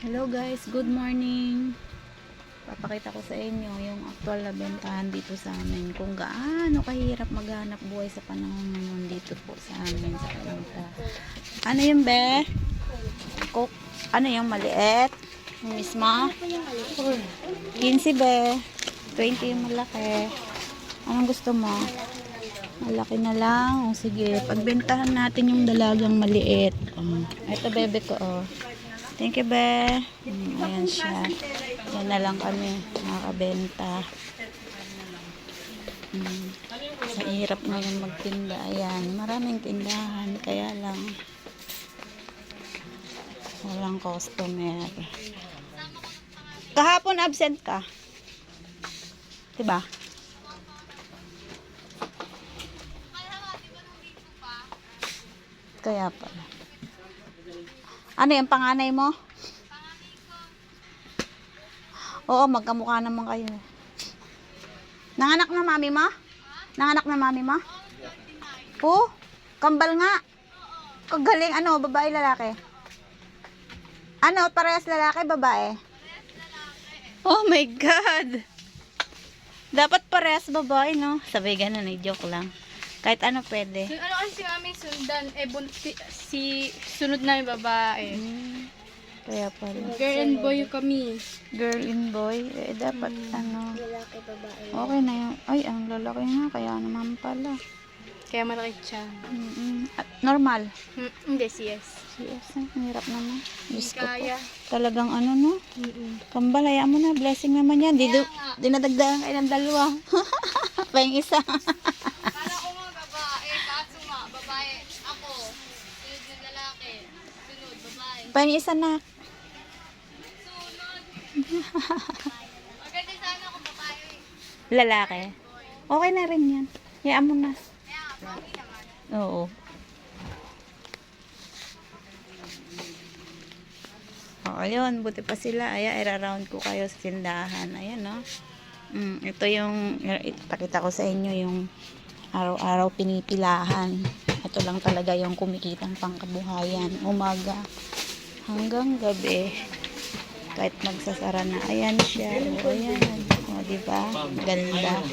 Hello guys, good morning. Papakita ko sa inyo yung actual na bentahan dito sa amin. Kung gaano kahirap maghanap buhay sa panahon ngayon dito po sa amin sa Kalanta. Ano yung be? Cook. Ano yung maliit? Yung misma? 15 be. 20 yung malaki. Anong gusto mo? Malaki na lang. Sige, pagbentahan natin yung dalagang maliit. Ito bebe ko, oh. Thank you, be. Mm, ayan siya. Yan na lang kami, nakakabenta. Mm. Sa hirap ngayon magtinda. Ayan, maraming tindahan. Kaya lang, walang customer. Kahapon absent ka. Diba? Kaya pala. Ano yung panganay mo? Oo, magkamukha naman kayo. Nanganak na mami mo? Nanganak na mami mo? Oo, kambal nga. Kagaling, ano, babae, lalaki? Ano, parehas lalaki, babae? Oh my God! Dapat parehas babae, no? Sabi ganun, eh, joke lang. Kahit ano pwede. Sun- ano kasi kami sundan, eh, bunti, si, sunod na yung babae. Hmm, kaya pala. Girl and boy kami. Girl and boy, eh, dapat ano. Okay na yun. Ay, ang lalaki nga, kaya naman pala. Kaya malaki siya. Mm-mm. At normal. Hmm, hindi, si yes. Yes, ang hirap naman. Diyos ko po. Kaya. Talagang ano no. Mm-mm. Kambal, hayaan mo na. Blessing naman yan. Di, dinadagdagan kayo ng dalawa. pa yung isa. Kala ko nga babae, kaso nga, babae, ako, sunod na lalaki, sunod, babae. pa yung isa na. Sunod! Maganda sana ako babae. Lalaki. Okay na rin yan. Hayaan mo na. Kaya pogi naman. Oo. O, ayun. Buti pa sila. Ayan, ira-round ko kayo sa tindahan. Ayan, no. Mm, ito yung, ipakita ko sa inyo yung araw-araw pinipilahan. Ito lang talaga yung kumikitang pangkabuhayan. Umaga hanggang gabi. Kahit magsasara na. Ayan siya. O, ayan. O, diba? Ganda.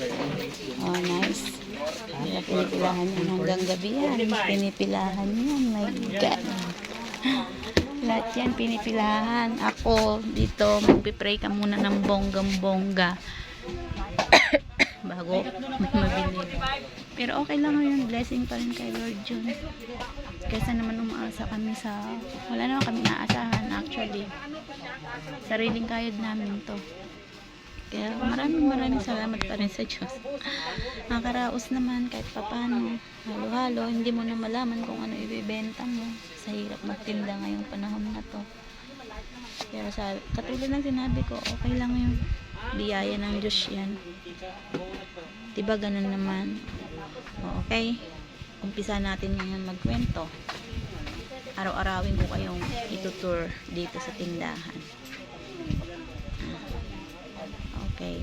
O, nice. Kaya pinipilahan yan hanggang gabi yan. Pinipilahan yan. My God. Lahat yan pinipilahan. Ako dito magpipray ka muna ng bonggang-bongga. Bago may mabili. Pero okay lang yun. Blessing pa rin kay Lord John. Kaysa naman umaasa kami sa... Wala naman kami naasahan actually. Sariling kayod namin to. Kaya maraming maraming salamat pa rin sa Diyos. Nakaraos naman kahit papano. Halo-halo, hindi mo na malaman kung ano ibibenta mo. Sa hirap magtinda ngayong panahon na to. Kaya sa, katulad ng sinabi ko, okay lang yung biyaya ng Diyos yan. Diba ganun naman? Okay? Umpisa natin ngayon magkwento. Araw-arawin ko kayong itutour dito sa tindahan. Okay.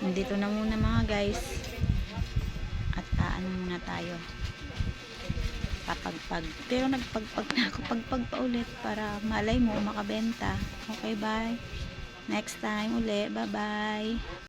Nandito na muna mga guys. At aano muna tayo. Papagpag. Pero nagpagpag na ako. Pagpag pa ulit para malay mo makabenta. Okay, bye. Next time uli. Bye-bye.